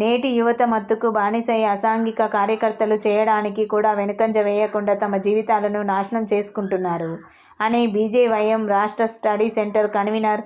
నేటి యువత మత్తుకు బానిసై అసాంఘిక కార్యకర్తలు చేయడానికి కూడా వెనుకంజ వేయకుండా తమ జీవితాలను నాశనం చేసుకుంటున్నారు అని బీజేవైఎం రాష్ట్ర study centre convener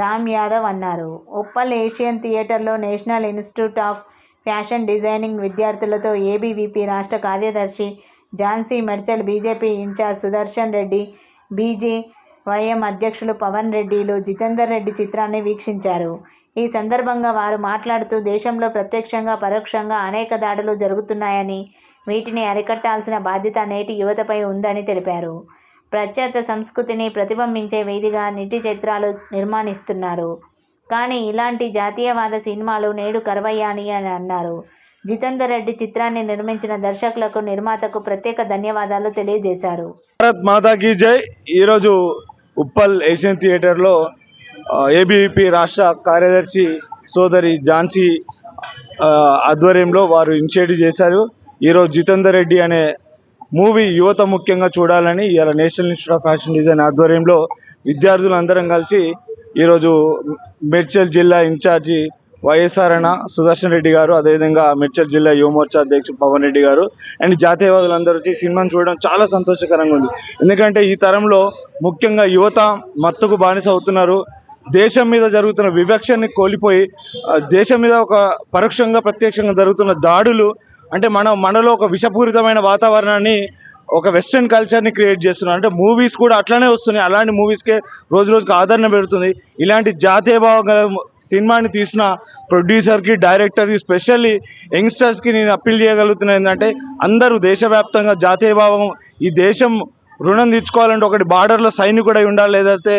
Ram Yadav అన్నారు. ఉప్పల్ ఏషియన్ థియేటర్లో National Institute of Fashion Designing విద్యార్థులతో ఏబీవీపీ రాష్ట్ర కార్యదర్శి Jhansi Medchal BJP incharge Sudarshan Reddy, BJYM అధ్యక్షులు పవన్ రెడ్డిలు జితేందర్ రెడ్డి చిత్రాన్ని వీక్షించారు. ఈ సందర్భంగా వారు మాట్లాడుతూ దేశంలో ప్రత్యక్షంగా, పరోక్షంగా అనేక దాడులు జరుగుతున్నాయని, వీటిని అరికట్టాల్సిన బాధ్యత నేటి యువతపై ఉందని తెలిపారు. పాశ్చాత్య సంస్కృతిని ప్రతిబింబించే వీధిగా నిట్టి చిత్రాలు నిర్మాణిస్తున్నారు కానీ ఇలాంటి జాతీయవాద సినిమాలు నేడు కరువయ్యాయని అన్నారు. జితేందర్ రెడ్డి చిత్రాన్ని నిర్మించిన దర్శకులకు, నిర్మాతకు ప్రత్యేక ధన్యవాదాలు తెలియజేశారు. భారత్ మాతాకి జై ఈరోజు ఉప్పల్ ఏషియన్ థియేటర్లో ఏబీవీపీ రాష్ట్ర కార్యదర్శి సోదరి ఝాన్సీ ఆధ్వర్యంలో వారు ఇనిషియేటివ్ చేశారు. ఈరోజు జితేందర్ రెడ్డి అనే మూవీ యువత ముఖ్యంగా చూడాలని ఇవాళ National Institute of Fashion Design ఆధ్వర్యంలో విద్యార్థులందరం కలిసి ఈరోజు మేడ్చల్ జిల్లా ఇన్ఛార్జి వైఎస్ఆర్ అన్న సుదర్శన్ రెడ్డి గారు అదేవిధంగా మేడ్చల్ జిల్లా యువమోర్చా అధ్యక్షుడు పవన్ రెడ్డి గారు అండ్ జాతీయవాదులందరూ వచ్చి సినిమాను చూడడం చాలా సంతోషకరంగా ఉంది. ఎందుకంటే ఈ తరంలో ముఖ్యంగా యువత మత్తుకు బానిస అవుతున్నారు. దేశం మీద జరుగుతున్న వివక్షని కోల్పోయి దేశం మీద ఒక పరోక్షంగా ప్రత్యక్షంగా జరుగుతున్న దాడులు అంటే మనం మనలో ఒక విషపూరితమైన వాతావరణాన్ని ఒక వెస్ట్రన్ కల్చర్ని క్రియేట్ చేస్తున్నారు అంటే మూవీస్ కూడా అట్లానే వస్తున్నాయి. అలాంటి మూవీస్కే రోజు రోజుకి ఆదరణ పెడుతుంది ఇలాంటి జాతీయ భావం గల సినిమాని తీసిన ప్రొడ్యూసర్కి డైరెక్టర్కి స్పెషల్లీ యంగ్స్టర్స్కి నేను అప్పీల్ చేయగలుగుతున్నా ఏంటంటే అందరూ దేశవ్యాప్తంగా జాతీయ భావం ఈ దేశం రుణం తీర్చుకోవాలంటే ఒకటి బార్డర్లో సైనికుడై ఉండాలి లేదంటే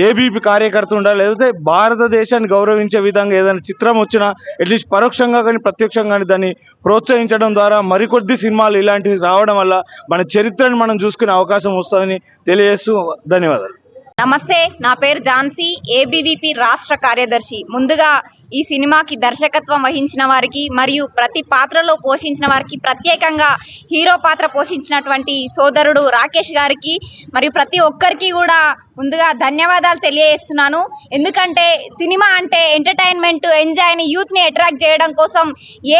ఏబీపీ కార్యకర్త ఉండాలి లేకపోతే భారతదేశాన్ని గౌరవించే విధంగా ఏదైనా చిత్రం వచ్చినా అట్లీస్ట్ పరోక్షంగా కానీ ప్రత్యక్షంగా కానీ దాన్ని ప్రోత్సహించడం ద్వారా మరికొద్ది సినిమాలు ఇలాంటివి రావడం వల్ల మన చరిత్రను మనం చూసుకునే అవకాశం వస్తుందని తెలియజేస్తూ ధన్యవాదాలు. నమస్తే నా పేరు ఝాన్సీ ఏబీవీపీ రాష్ట్ర కార్యదర్శి. ముందుగా ఈ సినిమాకి దర్శకత్వం వహించిన వారికి మరియు ప్రతి పాత్రలో పోషించిన వారికి ప్రత్యేకంగా హీరో పాత్ర పోషించినటువంటి సోదరుడు రాకేష్ గారికి మరియు ప్రతి ఒక్కరికి కూడా ముందుగా ధన్యవాదాలు తెలియజేస్తున్నాను. ఎందుకంటే సినిమా అంటే ఎంటర్టైన్మెంట్ ఎంజాయ్ని యూత్ని అట్రాక్ట్ చేయడం కోసం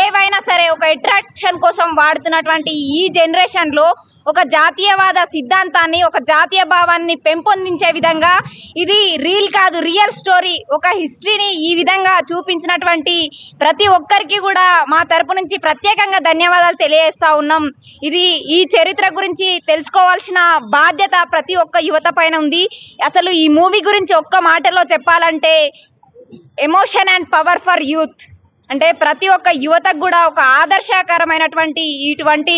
ఏవైనా సరే ఒక అట్రాక్షన్ కోసం వాడుతున్నటువంటి ఈ జనరేషన్లో ఒక జాతీయవాద సిద్ధాంతాన్ని ఒక జాతీయ భావాన్ని పెంపొందించే విధంగా ఇది రీల్ కాదు రియల్ స్టోరీ. ఒక హిస్టరీని ఈ విధంగా చూపించినటువంటి ప్రతి ఒక్కరికి కూడా మా తరపు నుంచి ప్రత్యేకంగా ధన్యవాదాలు తెలియజేస్తా ఉన్నాం. ఇది ఈ చరిత్ర గురించి తెలుసుకోవాల్సిన బాధ్యత ప్రతి ఒక్క యువత పైన ఉంది. అసలు ఈ మూవీ గురించి ఒక్క మాటలో చెప్పాలంటే emotion and power for youth. అంటే ప్రతి ఒక్క యువతకు కూడా ఒక ఆదర్శకరమైనటువంటి ఇటువంటి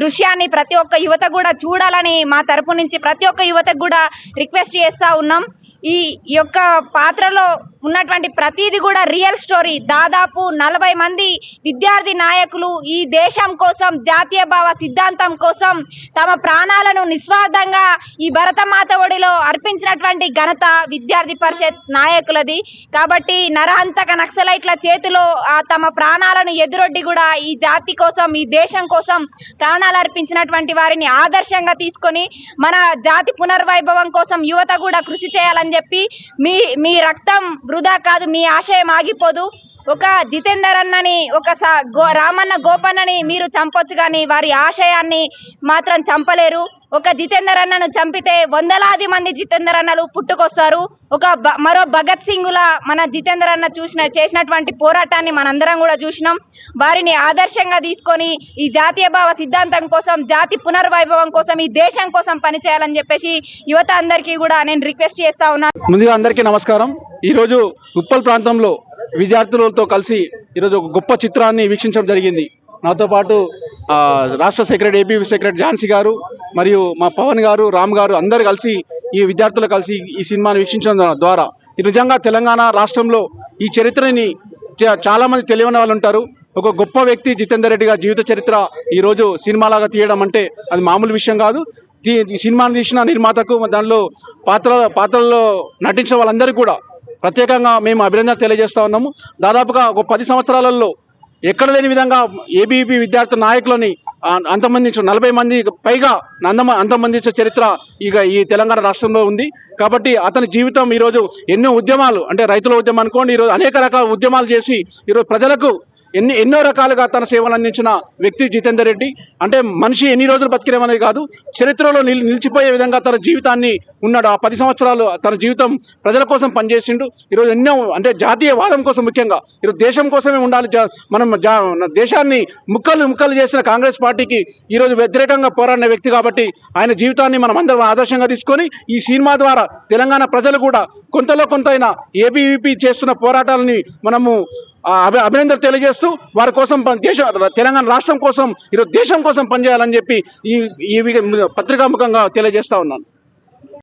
దృశ్యాన్ని ప్రతి ఒక్క యువత కూడా చూడాలని మా తరపు నుంచి ప్రతి ఒక్క యువతకు కూడా రిక్వెస్ట్ చేస్తూ ఉన్నాం. ఈ ఈ యొక్క పాత్రలో ఉన్నటువంటి ప్రతిది కూడా రియల్ స్టోరీ. దాదాపు నలభై మంది విద్యార్థి నాయకులు ఈ దేశం కోసం జాతీయ భావ సిద్ధాంతం కోసం తమ ప్రాణాలను నిస్వార్థంగా ఈ భరతమాత ఒడిలో అర్పించినటువంటి ఘనత విద్యార్థి పరిషత్ నాయకులది. కాబట్టి నరహంతక నక్సలైట్ల చేతిలో ఆ తమ ప్రాణాలను ఎదురొడ్డి కూడా ఈ జాతి కోసం ఈ దేశం కోసం ప్రాణాలు అర్పించినటువంటి వారిని ఆదర్శంగా తీసుకొని మన జాతి పునర్వైభవం కోసం యువత కూడా కృషి చేయాలని చెప్పి మీ మీ రక్తం వృధా కాదు మీ ఆశయం ఆగిపోదు. ఒక జితేందర్ అన్నని ఒక గో రామన్న గోపన్నని మీరు చంపొచ్చు కానీ వారి ఆశయాన్ని మాత్రం చంపలేరు. ఒక జితేందర్ అన్నను చంపితే వందలాది మంది జితేందర్ అన్నలు పుట్టుకొస్తారు. ఒక మరో భగత్ సింగుల మన జితేందర్ అన్న చూసిన చేసినటువంటి పోరాటాన్ని మనందరం కూడా చూసినాం. వారిని ఆదర్శంగా తీసుకొని ఈ జాతీయ భావ సిద్ధాంతం కోసం జాతి పునర్వైభవం కోసం ఈ దేశం కోసం పనిచేయాలని చెప్పేసి యువత అందరికీ కూడా నేను రిక్వెస్ట్ చేస్తా ఉన్నాను ముందుగా అందరికీ నమస్కారం. ఈరోజు ఉప్పల్ ప్రాంతంలో విద్యార్థులతో కలిసి ఈరోజు ఒక గొప్ప చిత్రాన్ని వీక్షించడం జరిగింది. నాతో పాటు రాష్ట్ర సెక్రటరీ ఏపీ సెక్రటరీ ఝాన్సీ గారు మరియు మా పవన్ గారు రామ్ గారు అందరు కలిసి ఈ విద్యార్థులు కలిసి ఈ సినిమాను వీక్షించడం ద్వారా. నిజంగా తెలంగాణ రాష్ట్రంలో ఈ చరిత్రని చాలామంది తెలియని వాళ్ళు ఉంటారు. ఒక గొప్ప వ్యక్తి జితేందర్ రెడ్డి గారి జీవిత చరిత్ర ఈరోజు సినిమాలాగా తీయడం అంటే అది మామూలు విషయం కాదు. సినిమాను ఈ తీసిన నిర్మాతకు దానిలో పాత్ర పాత్రల్లో నటించిన వాళ్ళందరికీ కూడా ప్రత్యేకంగా మేము అభినందన తెలియజేస్తా ఉన్నాము. దాదాపుగా ఒక పది సంవత్సరాలలో ఎక్కడ లేని విధంగా ఏబీపీ విద్యార్థి నాయకులని ఆ- అంతమందించిన నలభై మంది పైగా అంతమ అంతమందించిన చరిత్ర ఇక ఈ తెలంగాణ రాష్ట్రంలో ఉంది. కాబట్టి అతని జీవితం ఈరోజు ఎన్నో ఉద్యమాలు అంటే రైతుల ఉద్యమం అనుకోండి ఈరోజు అనేక రకాల ఉద్యమాలు చేసి ఈరోజు ప్రజలకు ఎన్ని ఎన్నో రకాలుగా తన సేవలు అందించిన వ్యక్తి జితేందర్ రెడ్డి. అంటే మనిషి ఎన్ని రోజులు బతికినేమనేది కాదు చరిత్రలో నిల్ నిలిచిపోయే విధంగా తన జీవితాన్ని ఉన్నాడు. ఆ పది సంవత్సరాలు తన జీవితం ప్రజల కోసం పనిచేసిండు. ఈరోజు ఎన్నో అంటే జాతీయవాదం కోసం ముఖ్యంగా ఈరోజు దేశం కోసమే ఉండాలి. జా- మనం జా- దేశాన్ని ముక్కలు ముక్కలు చేసిన కాంగ్రెస్ పార్టీకి ఈరోజు వ్యతిరేకంగా పోరాడిన వ్యక్తి కాబట్టి ఆయన జీవితాన్ని మనం అందరం ఆదర్శంగా తీసుకొని ఈ సినిమా ద్వారా తెలంగాణ ప్రజలు కూడా కొంతలో కొంతైనా ఏబీవీపీ చేస్తున్న పోరాటాలని మనము ఆ, అభి తెలియజేస్తూ వారి కోసం పని దేశ తెలంగాణ రాష్ట్రం కోసం ఈరోజు దేశం కోసం పనిచేయాలని చెప్పి ఈ ఈ పత్రికాముఖంగా తెలియజేస్తా ఉన్నాను.